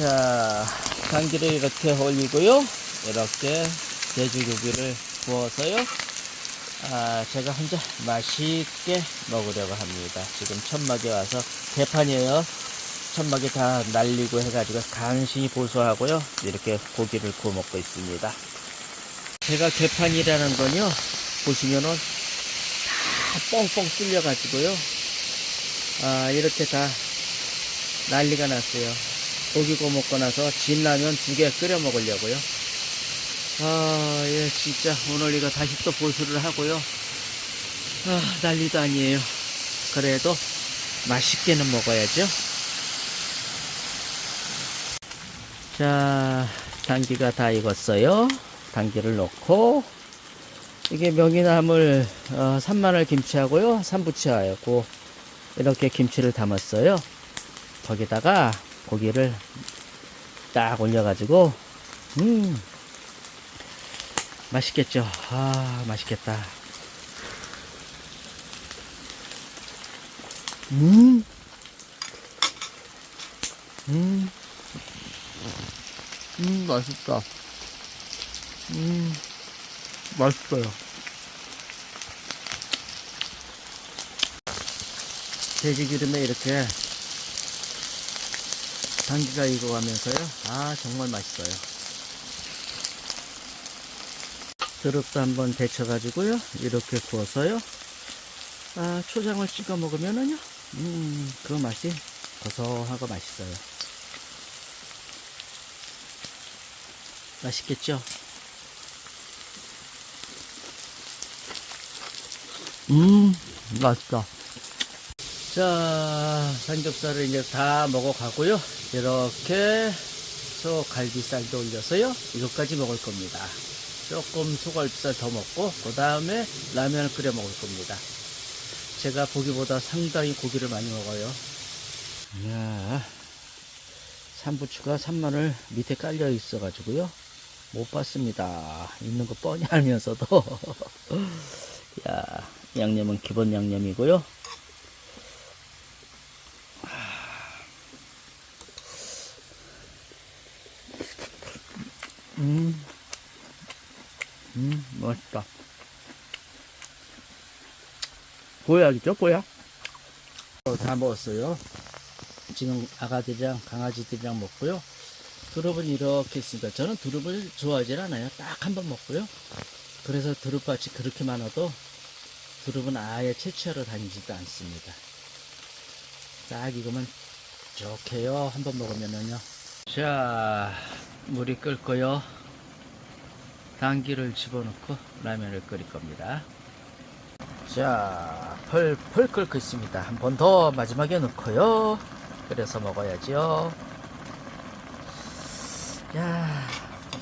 자, 당기를 이렇게 올리고요. 이렇게 돼지고기를 구워서요. 아, 제가 혼자 맛있게 먹으려고 합니다. 지금 천막에 와서 개판이에요. 천막이 다 날리고 해가지고 간신히 보수하고요. 이렇게 고기를 구워 먹고 있습니다. 제가 개판이라는 건요. 보시면은 다 뻥뻥 뚫려가지고요. 아, 이렇게 다 난리가 났어요. 고기 구워 먹고 나서 진라면 두 개 끓여 먹으려고요. 아, 예, 진짜 오늘 이거 다시 또 보수를 하고요. 아, 난리도 아니에요. 그래도 맛있게는 먹어야죠. 자, 당기가 다 익었어요. 당기를 넣고, 이게 명이나물, 어, 산마늘 김치하고요. 삼부치하고, 이렇게 김치를 담았어요. 거기다가 고기를 딱 올려가지고, 음, 맛있겠죠. 아, 맛있겠다. 음, 음, 음, 맛있다. 음, 맛있어요. 돼지 기름에 이렇게 당기가 익어가면서요. 아, 정말 맛있어요. 드럽도 한번 데쳐가지고요. 이렇게 구워서요. 아, 초장을 찍어 먹으면은요. 음, 그 맛이 고소하고 맛있어요. 맛있겠죠? 음, 맛있다. 자, 삼겹살을 이제 다 먹어가고요. 이렇게 소 갈비살도 올려서요. 이것까지 먹을 겁니다. 조금 소갈비살 더 먹고, 그 다음에 라면을 끓여 먹을 겁니다. 제가 고기보다 상당히 고기를 많이 먹어요. 이야, 삼부추가 산마늘 밑에 깔려 있어 가지고요. 못 봤습니다. 있는 거 뻔히 알면서도. 야, 양념은 기본 양념이고요. 음, 음, 맛있다. 보약이죠, 보약? 어, 다 먹었어요. 지금 아가들이랑 강아지들이랑 먹고요. 두릅은 이렇게 있습니다. 저는 두릅을 좋아하지 않아요. 딱 한 번 먹고요. 그래서 두릅밭이 그렇게 많아도 두릅은 아예 채취하러 다니지도 않습니다. 딱 익으면 좋게요. 한 번 먹으면은요. 자, 물이 끓고요. 당기를 집어넣고 라면을 끓일 겁니다. 자, 펄펄 끓고 있습니다. 한 번 더 마지막에 넣고요. 끓여서 먹어야죠. 야,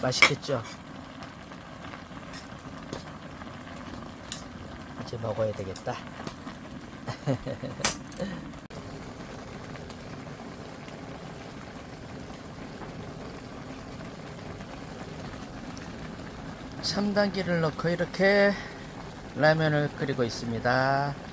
맛있겠죠? 이제 먹어야 되겠다. 참단기를 넣고 이렇게 라면을 끓이고 있습니다.